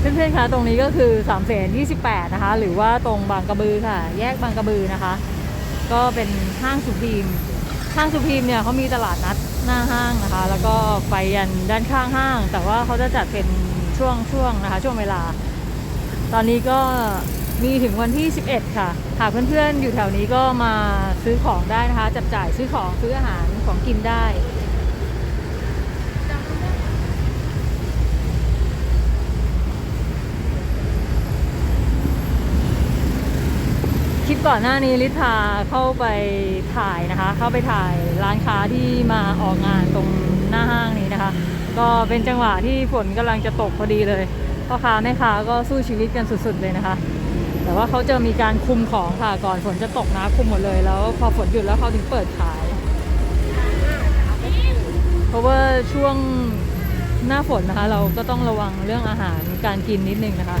เพื่อนๆคะตรงนี้ก็คือ3ามเสน28นะคะ หรือว่าตรงบางกระบือค่ะ แยกบางกระบือนะคะ ก็เป็นห้างสุพีมห้างสุพีมเนี่ยเขามีตลาดนัดหน้าห้างนะคะ แล้วก็ไปยันด้านข้างห้าง แต่ว่าเขาจะจัดเป็นช่วงช่วงนะคะ ช่วงเวลา ตอนนี้ก็มีถึงวันที่ 11 ค่ะ หากเพื่อนๆอยู่แถวนี้ก็มาซื้อของได้นะคะ จับจ่ายซื้อของซื้ออาหารของกินได้ ค ลิปก่อนหน้านี้ลิทาเข้าไปถ่ายนะคะ เข้าไปถ่ายร้านค้าที่มาออกงานตรงหน้าห้างนี้นะคะ ก็เป็นจังหวะที่ฝนกำลังจะตกพอดีเลยพ่อค้าแม่ค้าก็สู้ชีวิตกันสุดๆเลยนะคะ แต่ว่าเขาจะมีการคุมของค่ะก่อนฝนจะตกนะคุมหมดเลยแล้วพอฝนหยุดแล้วเขาถึงเปิดขาย เพราะว่าช่วงหน้าฝนนะคะ เราก็ต้องระวังเรื่องอาหารการกินนิดนึงนะคะ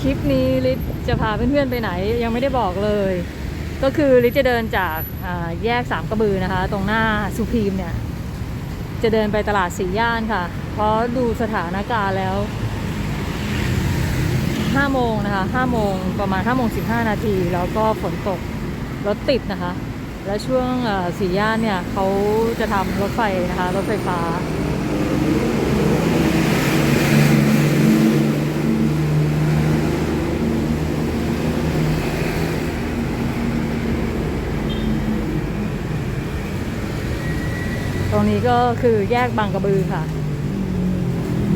คลิปนี้ลิศจะพาเพื่อนๆไปไหนยังไม่ได้บอกเลย ก็คือลิศจะเดินจากแยกสามกระบือนะคะ ตรงหน้าสุพีมเนี่ย จะเดินไปตลาดสีย่านค่ะ เพราะดูสถานการณ์แล้ว5โมงนะคะ5โมงประมาณ5โมง15นาที แล้วก็ฝนตกรถติดนะคะ และช่วงเอ่อสีย่านเนี่ยเขาจะทำรถไฟนะคะ รถไฟฟ้า ตรงนี้ก็คือแยกบางกระบือค่ะ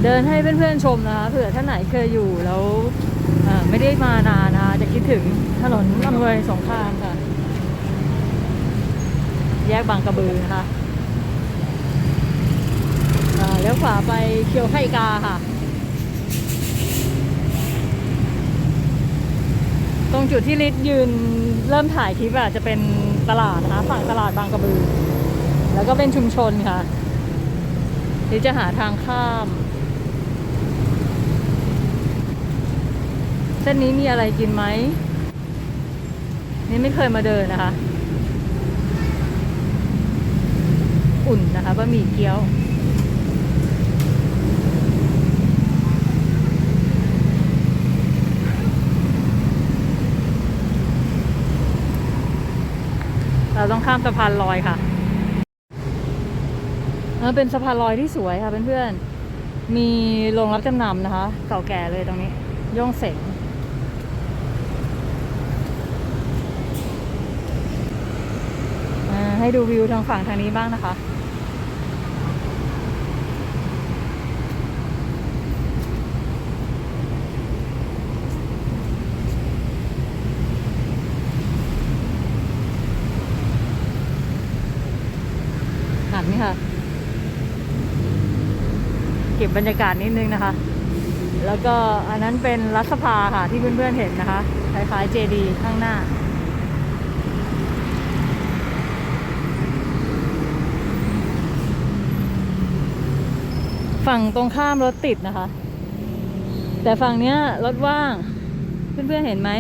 เดินให้เพื่อนๆชมนะคะเผื่อท่านไหนเคยอยู่แล้วไม่ได้มานานนะคะจะคิดถึงถนนอำนวยสงครามค่ะ แยกบางกระบือนะคะเอ่อเลี้ยวขวาไปเคียวไข่กาค่ะ ตรงจุดที่ลิศยืนเริ่มถ่ายคลิปอะจะเป็นตลาดนะคะฝั่งตลาดบางกระบือ แล้วก็เป็นชุมชนค่ะที่จะหาทางข้าม เส้นนี้มีอะไรกินไหม นี่ไม่เคยมาเดินนะคะ อุ่นนะคะบะหมี่เกี๊ยวเราต้องข้ามสะพานลอยค่ะ เออเป็นสะพานลอยที่สวยค่ะเพื่อนๆ มีโรงรับจำนำนะคะ เก่าแก่เลยตรงนี้ย่องเสงให้ดูวิวทางฝั่งทางนี้บ้างนะคะ ก็บบรรยากาศนิดนึงนะคะ แล้วก็อันนั้นเป็นรัฐสภาค่ะที่เพื่อนๆเห็นนะคะคล้ายๆเจดีข้างหน้าฝั่งตรงข้ามรถติดนะคะ แต่ฝั่งเนี้ยรถว่าง เพื่อนๆเห็นไหม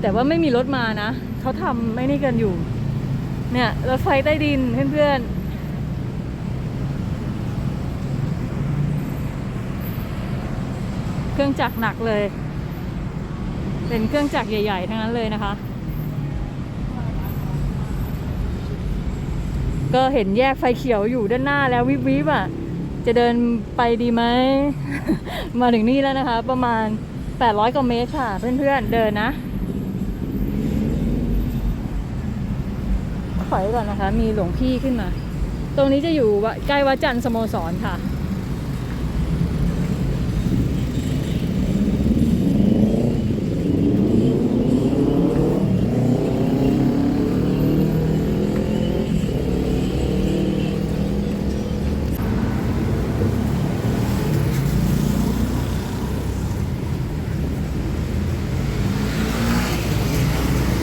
แต่ว่าไม่มีรถมานะ เขาทำไม่นี่กันอยู่ เนี่ยรถไฟใต้ดินเพื่อนๆ เค รื่องจักรหนักเลย เป็นเครื่องจักรใหญ่ ๆ ทั้งนั้นเลยนะคะ ก็เห็นแยกไฟเขียวอยู่ด้านหน้าแล้ววิบวิบอะ จะเดินไปดีไหม มาถึงนี่แล้วนะคะ ประมาณ 800กว่าเมตรค่ะ เพื่อนๆ เดินนะถอยก่อนนะคะ มีหลวงพี่ขึ้นมา ตรงนี้จะอยู่ใกล้วัดจันทร์สโมสรค่ะ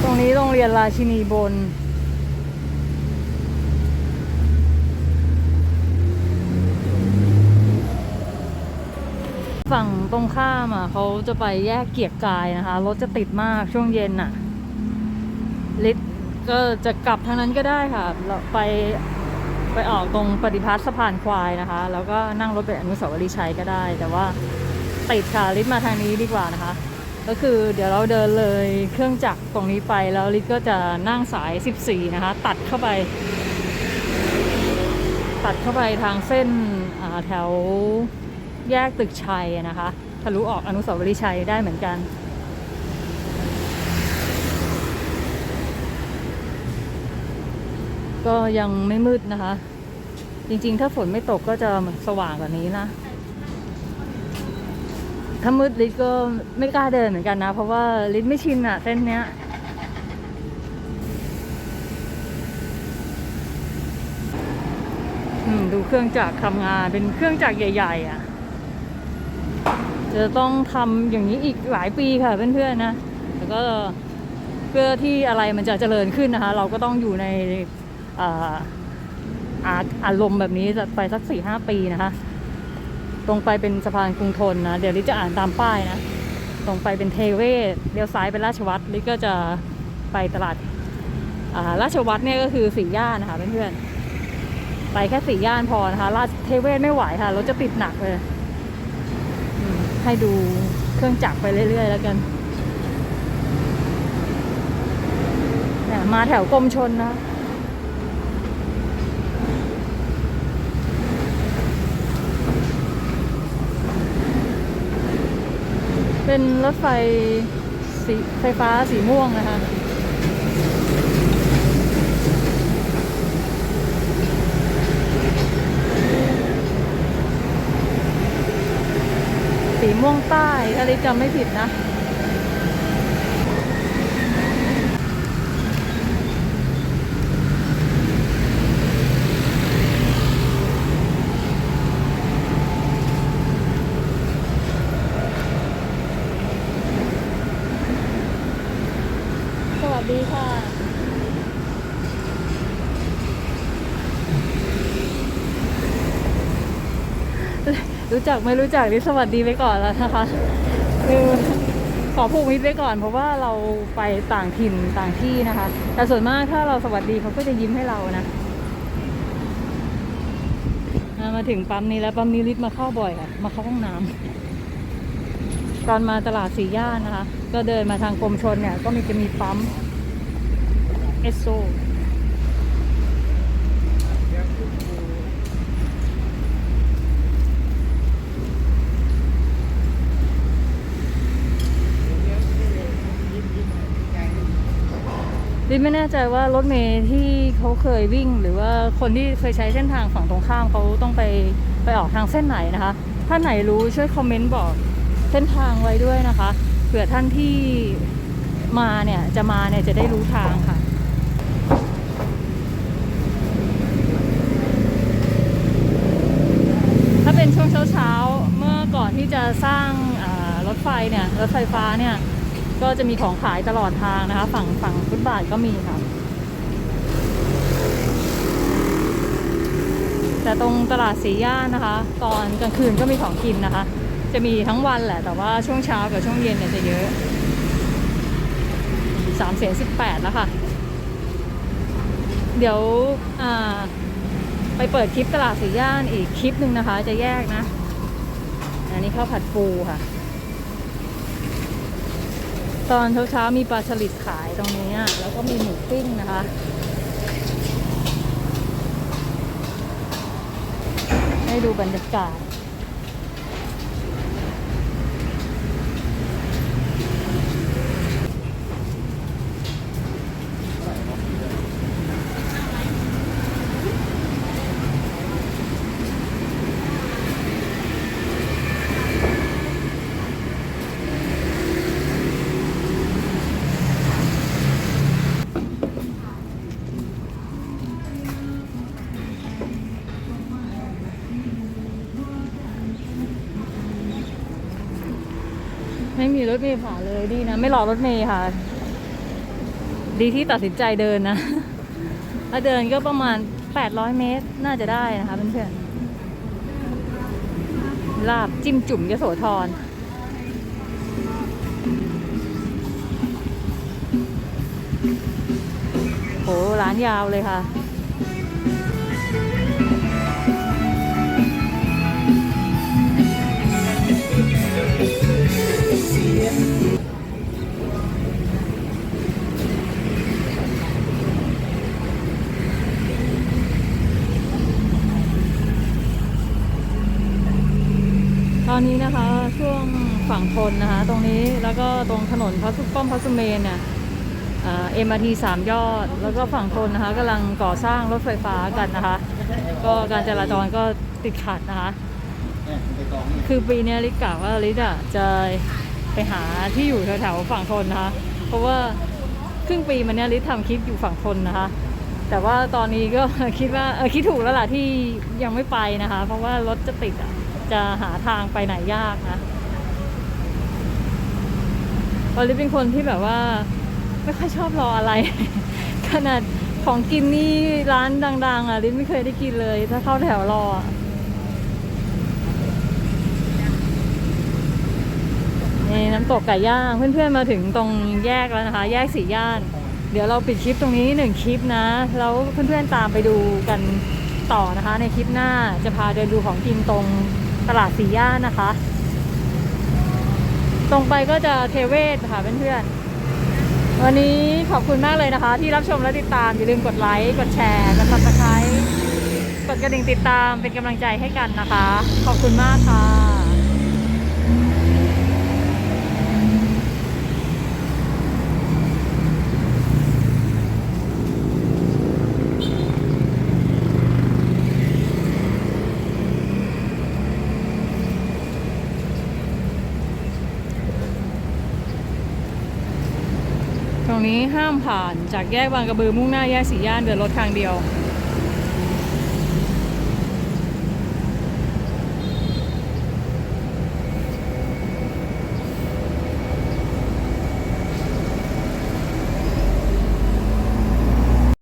ตรงนี้โราชินีบน ฝั่งตรงข้ามอะเขาจะไปแยกเกียรกายนะคะ รถจะติดมากช่วงเย็นอะลิศก็จะกลับทางนั้นก็ได้ค่ะ เราไปไปออกตรงปฏิพัฒน์สะพานควายนะคะ แล้วก็นั่งรถไปอนุสาวรีย์ชัยก็ได้ แต่ว่าติดค่ะลิศมาทางนี้ดีกว่านะคะ ก็คือเดี๋ยวเราเดินเลยเครื่องจักรตรงนี้ไปแล้วลิศก็จะนั่งสาย 14 นะคะ ตัดเข้าไป ตัดเข้าไปทางเส้นแถวแยกตึกชัยนะคะทะลุออกอนุสาวรีย์ชัยได้เหมือนกัน ก็ยังไม่มืดนะคะ จริงๆ ถ้าฝนไม่ตกก็จะสว่างกว่านี้นะ ถ้ามืดลิศก็ไม่กล้าเดินเหมือนกันนะ เพราะว่าลิศไม่ชินอะเส้นเนี้ยดูเครื่องจักรทำงานเป็นเครื่องจักรใหญ่ ๆอะ จะต้องทำอย่างนี้อีกหลายปีค่ะเพื่อนๆนะแล้วก็เพื่อที่อะไรมันจะเจริญขึ้นนะคะ เราก็ต้องอยู่ในอาอาอารมณ์แบบนี้จะไปสักสี่ห้าปีนะคะ ตรงไปเป็นสะพานกรุงทนนะ เดี๋ยวลิจะอ่านตามป้ายนะ ตรงไปเป็นเทเวศเลี้ยวซ้ายเป็นราชวัตรลิก็จะไปตลาดอ่าราชวัตรเนี่ยก็คือสี่ย่านนะคะเพื่อนๆไปแค่สี่ย่านพอนะคะราชเทเวศไม่ไหวค่ะรถจะติดหนักเลยให้ดูเครื่องจักรไปเรื่อย ๆ แล้วกันมาแถวกรมชนนะ เป็นรถไฟสีไฟฟ้าสีม่วงนะคะสีม่วงใต้ถ้าลิจำไม่ผิดนะ วัสดีค่ะ รู้จักไม่รู้จักนี่สวัสดีไปก่อนแล้วนะคะคือขอผูกมิตรไว้ก่อน เพราะว่าเราไปต่างถิ่นต่างที่นะคะ แต่ส่วนมากถ้าเราสวัสดีเขาก็จะยิ้มให้เรานะมาถึงปั๊มนี้แล้วปั๊มนี้ลิศมาเข้าบ่อยค่ะมาเข้าห้องน้ำตอนมาตลาดสีย่านนะคะ ก็เดินมาทางกรมชนเนี่ย ก็มีจะมีปั๊ม เอสโซลิไม่แน่ใจว่ารถเมย์ที่เขาเคยวิ่ง หรือว่าคนที่เคยใช้เส้นทางฝั่งตรงข้ามเขาต้องไปไปออกทางเส้นไหนนะคะ ถ้าไหนรู้ช่วยคอมเมนต์บอกเส้นทางไว้ด้วยนะคะ เผื่อท่านที่มาเนี่ยจะมาเนี่ยจะได้รู้ทางค่ะ ถ้า เป็นช่วงเช้าๆ เมื่อก่อนที่จะสร้างรถไฟเนี่ยรถไฟฟ้าเนี่ยก็จะมีของขายตลอดทางนะคะ ฝั่งฝั่งฟุตบาทก็มีค่ะ แต่ตรงตลาดสีย่านนะคะ ตอนกลางคืนก็มีของกินนะคะ จะมีทั้งวันแหละ แต่ว่าช่วงเช้ากับช่วงเย็นเนี่ยจะเยอะสามเสียสิบแปดแล้วค่ะ เดี๋ยวอ่า ไปเปิดคลิปตลาดสีย่านอีกคลิปหนึ่งนะคะ จะแยกนะ อันนี้ข้าวผัดปูค่ะ ตอนเช้าๆมีปลาสลิดขายตรงนี้อะแล้วก็มีหมูปิ้งนะคะให้ดูบรรยากาศ ไม่มีรถเมล์ผ่านเลยดีนะ ไม่รอรถเมล์ค่ะ ดีที่ตัดสินใจเดินนะ ถ้าเดินก็ประมาณ 800 เมตรน่าจะได้นะคะเพื่อนๆลาบจิ้มจุ่มยโสธรโหร้านยาวเลยค่ะ อนนี้นะคะช่วงฝั่งทนนะคะ ตรงนี้แล้วก็ตรงถนนพระสุป้อมพระสุเมนเนี่ยเอ็มอาร์ทีสามยอด แล้วก็ฝั่งทนนะคะกำลังก่อสร้างรถไฟฟ้ากันนะคะ ก็การจราจรก็ติดขัดนะคะ คือปีนี้ลิกกะว่าลิดอะจะไปหาที่อยู่แถวๆฝั่งทนนะคะ เพราะว่าครึ่งปีมันเนี้ยลิศทำคลิปอยู่ฝั่งทนนะคะ แต่ว่าตอนนี้ก็คิดว่าเออคิดถูกแล้วล่ะที่ยังไม่ไปนะคะ เพราะว่ารถจะติดอะ จะหาทางไปไหนยากนะเพราะลิศเป็นคนที่แบบว่า ไม่ค่อยชอบรออะไร ขนาดของกินนี่ร้านดัง ๆอะลิศไม่เคยได้กินเลย ถ้าเข้าแถวรออะนี่น้ำตกไก่ย่าง เพื่อนๆมาถึงตรงแยกแล้วนะคะ แยกสี่ย่าน เดี๋ยวเราปิดคลิปตรงนี้หนึ่งคลิปนะแล้วเพื่อนๆตามไปดูกันต่อนะคะ ในคลิปหน้าจะพาเดินดูของกินตรง ตลาดสีย่านนะคะ ตรงไปก็จะเทเวศค่ะเพื่อนๆ วันนี้ขอบคุณมากเลยนะคะ ที่รับชมและติดตาม อย่าลืมกดไลค์ กดแชร์ กดซับสไครต์กดกระดิ่งติดตามเป็นกำลังใจให้กันนะคะ ขอบคุณมากค่ะ ต รงนี้ห้ามผ่านจากแยกบางกระบือมุ่งหน้าแยกสีย่านเดินรถทางเดียว